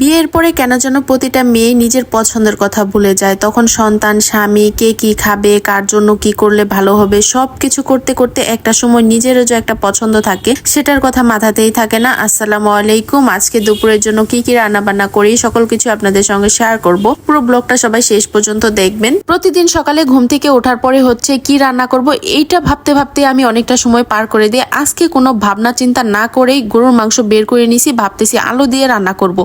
বিয়ের পরে কেন যেন প্রতিটা মেয়ে নিজের পছন্দের কথা ভুলে যায়। তখন সন্তান, স্বামী, কে কি খাবে, কার জন্য কি করলে ভালো হবে সব কিছু করতে করতে একটা সময় নিজেরও যে একটা পছন্দ থাকে, সেটার কথা মাথাতেই থাকে না। আসসালামু আলাইকুম, আজকে দুপুরের জন্য কি কি রান্না বান্না করি, সকল কিছু আপনাদের সঙ্গে শেয়ার করব। পুরো ব্লগটা সবাই শেষ পর্যন্ত দেখবেন। প্রতিদিন সকালে ঘুম থেকে ওঠার পরে হচ্ছে কি রান্না করব, এইটা ভাবতে ভাবতে আমি অনেকটা সময় পার করে দিয়ে আজকে কোনো ভাবনা চিন্তা না করেই গরুর মাংস বের করে নিছি, ভাবতেছি আলু দিয়ে রান্না করব।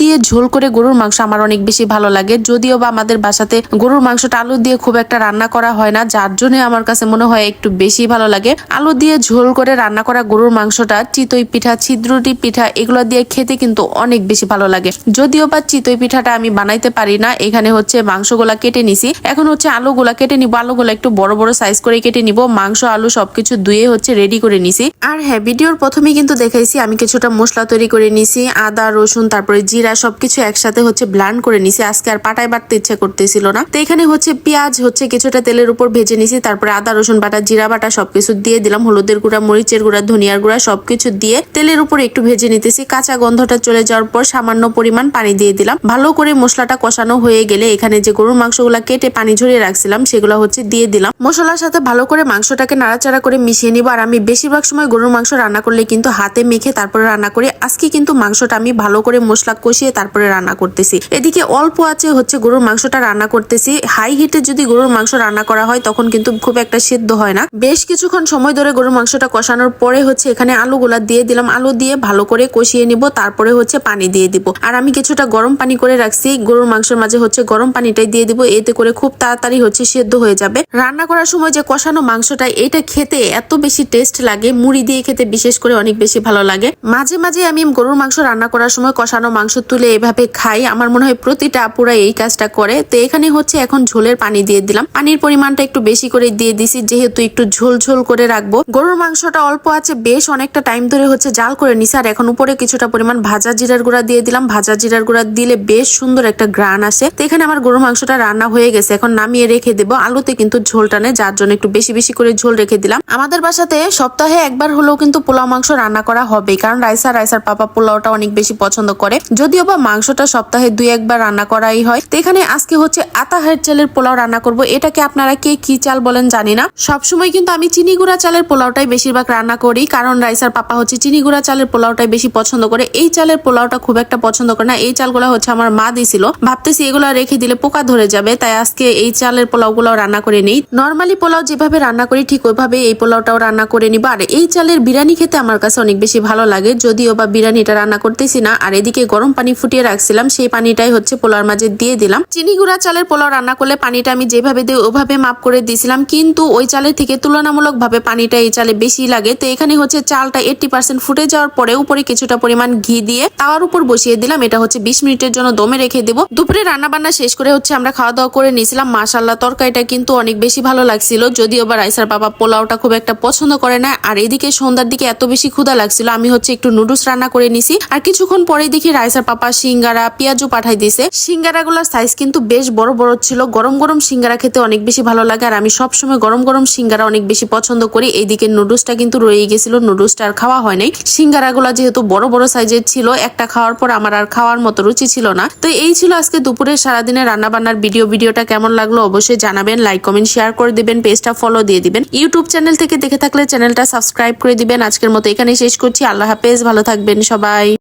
দিয়ে ঝোল করে গরুর মাংস আমার অনেক বেশি ভালো লাগে। যদিও বা আমাদের বাসাতে গরুর মাংসটা আলু দিয়ে খুব একটা রান্না করা হয় না, যার জন্য আমার কাছে মনে হয় একটু বেশি ভালো লাগে। আলু দিয়ে ঝোল করে রান্না করা গরুর মাংসটা চিতই পিঠা, ছিদ্রটি পিঠা এগুলো দিয়ে খেতে কিন্তু অনেক বেশি ভালো লাগে। যদিও বা চিতই পিঠাটা আমি বানাইতে পারি না, এখানে হচ্ছে মাংসগুলা কেটে নিছি। এখন হচ্ছে আলুগুলা কেটে নিব, আলুগুলা একটু বড় বড় সাইজ করে কেটে নিব। মাংস, আলু সবকিছু ধুয়ে হচ্ছে রেডি করে নিছি। আর হ্যাঁ ভিডিওর প্রথমে কিন্তু দেখাইছি আমি কিছুটা মশলা তৈরি করে নিছি, আদা, রসুন, তারপরে জিরা সবকিছু একসাথে হচ্ছে ব্লান্ড করে নিছি। আজকে আর পাটায় বাটতে ইচ্ছা করতেছিল না। তো এখানে হচ্ছে পেঁয়াজ হচ্ছে কিছুটা তেলের উপর ভেজে নিছি, তারপরে আদা, রসুন বাটা, জিরা বাটা সবকিছু দিয়ে দিলাম, হলুদের গুঁড়া, মরিচের গুঁড়া, ধনিয়ার গুঁড়া সবকিছু দিয়ে তেলের উপর একটু ভেজে নিতেছি। কাঁচা গন্ধটা চলে যাওয়ার পর সামান্য পরিমাণ পানি দিয়ে দিলাম। ভালো করে মশলাটা কষানো হয়ে গেলে এখানে যে গরুর মাংসগুলা কেটে পানি ঝরিয়ে রাখছিলাম, সেগুলো হচ্ছে দিয়ে দিলাম। মশলার সাথে ভালো করে মাংসটাকে নাড়াচাড়া করে মিশিয়ে নিব। আর আমি বেশিরভাগ সময় গরুর মাংস রান্না করলে কিন্তু হাতে মেখে তারপরে রান্না করি। আজকে কিন্তু মাংসটা আমি ভালো করে মশলা কষিয়ে তারপরে রান্না করতেছি। এদিকে অল্প আছে হচ্ছে গরুর মাংসটা রান্না করতেছি। হাই হিটে যদি গরুর মাংস রান্না করা হয় তখন কিন্তু খুব একটা সেদ্ধ হয় না। বেশ কিছুক্ষণ সময় ধরে গরুর মাংসটা কষানোর পরে হচ্ছে এখানে আলুগুলা দিয়ে দিলাম। আলু দিয়ে ভালো করে কষিয়ে নিব, তারপরে হচ্ছে পানি দিয়ে দিব। আর আমি কিছুটা গরম পানি করে রাখছি। গরুর মাংসের মাঝে হচ্ছে গরম পানিটাই দিয়ে দিব। এতে করে খুব তাড়াতাড়ি হচ্ছে সেদ্ধ হয়ে যাবে। রান্না করার সময় যে কষানো মাংসটা, এটা খেতে এত বেশি টেস্ট লাগে। মুড়ি দিয়ে খেতে বিশেষ করে অনেক বেশি ভালো লাগে। মাঝে মাঝে আমি গরুর মাংস রান্না করার সময় কষানো মাংস তুলে এভাবে খাই। আমার মনে হয় প্রতিটা আপুরা এই কাজটা করে। তো এখানে হচ্ছে এখন ঝোলের পানি দিয়ে দিলাম। পানির পরিমাণটা একটু বেশি করে দিয়ে দিছি, যেহেতু একটু ঝোল ঝোল করে রাখব। গরুর মাংসটা অল্প আছে, বেশ অনেকটা টাইম ধরে হচ্ছে জাল করে নিছি। আর এখন উপরে কিছুটা পরিমাণ ভাজা জিরার গুঁড়া দিয়ে দিলাম। ভাজা জিরার গুঁড়া দিলে বেশ সুন্দর একটা গ্রান আসে। তো এখানে আমার গরুর মাংসটা রান্না হয়ে গেছে। এখন নামিয়ে রেখে দেবো। আলুতে কিন্তু ঝোলটা নেই যার জন্য একটু বেশি বেশি করে ঝোল রেখে দিলাম। আমাদের বাসাতে সপ্তাহে একবার হলেও কিন্তু পোলাও মাংস রান্না করা হবে কারণ রাইসা, রাইসার পাপা পোলাওটা অনেক বেশি পছন্দ করে। যদিও বা মাংসটা সপ্তাহে দুই একবার রান্না করাই হয়। তো এখানে আজকে হচ্ছে আতাহের চালের পোলাও রান্না করব। এটাকে আপনারা কে কি চাল বলেন জানি না। সবসময় কিন্তু আমি চিনি গুঁড়া চালের পোলাওটাই বেশিরভাগ রান্না করি। কারণ রাইসার পাপা হচ্ছে চিনি গুঁড়া চালের পোলাওটাই বেশি পছন্দ করে। এই চালের পোলাওটা খুব একটা পছন্দ করে না। এই চালগুলো হচ্ছে আমার মা দিছিল। ভাবতেছি এগুলো রেখে দিলে পোকা ধরে যাবে। তাই আজকে এই চালের পোলাও গুলো রান্না করে নেই। নর্মালি পোলাও যেভাবে রান্না করি, ঠিক ওইভাবে এই পোলাওটাও রান্না করে নিব। আর এই চালের বিরিয়ানি খেতে আমার কাছে অনেক বেশি ভালো লাগে। যদিও বা বিরিয়ানিটা রান্না করতেছি না। আর এদিকে গরম পানি ফুটিয়ে রাখছিলাম, সেই পানিটাই হচ্ছে পোলাওর মাঝে দিয়ে দিলাম। চিনি গুঁড়া চালের পোলাও রান্না করলে পানিটা আমি যেভাবে দিই ওভাবে মাপ করে দিয়েছিলাম কিন্তু ওই চালের থেকে তুলনামূলক ভাবে পানিটা এই চালে বেশি লাগে। তো এখানে হচ্ছে চালটা এইটটি পার্সেন্ট ফুটে যাওয়ার পরে উপরে কিছুটা পরিমাণ ঘি দিয়ে তাওয়ার উপর বসিয়ে দিলাম। এটা হচ্ছে বিশ মিনিটের জন্য দমে রেখে দেবো। দুপুরে রান্না বান্না শেষ করে হচ্ছে আমরা খাওয়া দাওয়া করে নিয়েছিলাম। মাসাল্লাহ তরকারিটা কিন্তু অনেক বেশি ভালো লাগছিল। যদিও বা রাইসার বাবা পোলাওটা খুব একটা পছন্দ করে না, আর এদিকে সন্ধ্যার দিকে এত বেশি ক্ষুধা লাগছিল, আমি হচ্ছে একটু নুডলস রান্না করে নিছি। আর কিছুক্ষণ পরে দেখি রাইসার পাপা সিঙ্গারা পেঁয়াজও পাঠাই দিছে। সিঙ্গারা গুলোর সাইজ কিন্তু বেশ বড় বড় ছিল। গরম গরম সিঙ্গারা খেতে অনেক বেশি ভালো লাগে আর আমি সবসময় গরম গরম সিঙ্গারা অনেক বেশি পছন্দ করি। এইদিকে নুডলসটা কিন্তু রয়ে গেছিল, নুডলসটা আর খাওয়া হয় নাই। সিঙ্গারা গুলা যেহেতু বড় বড় সাইজের ছিল, একটা খাওয়ার পর আমার আর খাওয়ার মতো রুচি ছিল না। তো এই ছিল আজকে দুপুরে সারাদিনের রান্না বান্নার ভিডিও ভিডিওটা কেমন লাগল অবশ্যই জানাবেন লাইক কমেন্ট শেয়ার করে দিবেন পেজটা ফলো দিয়ে দিবেন। ইউটিউব চ্যানেল থেকে দেখে থাকলে চ্যানেলটা সাবস্ক্রাইব করে দিবেন। আজকের মতো এখানে শেষ করছি। আল্লাহ হাফেজ, ভালো থাকবেন সবাই।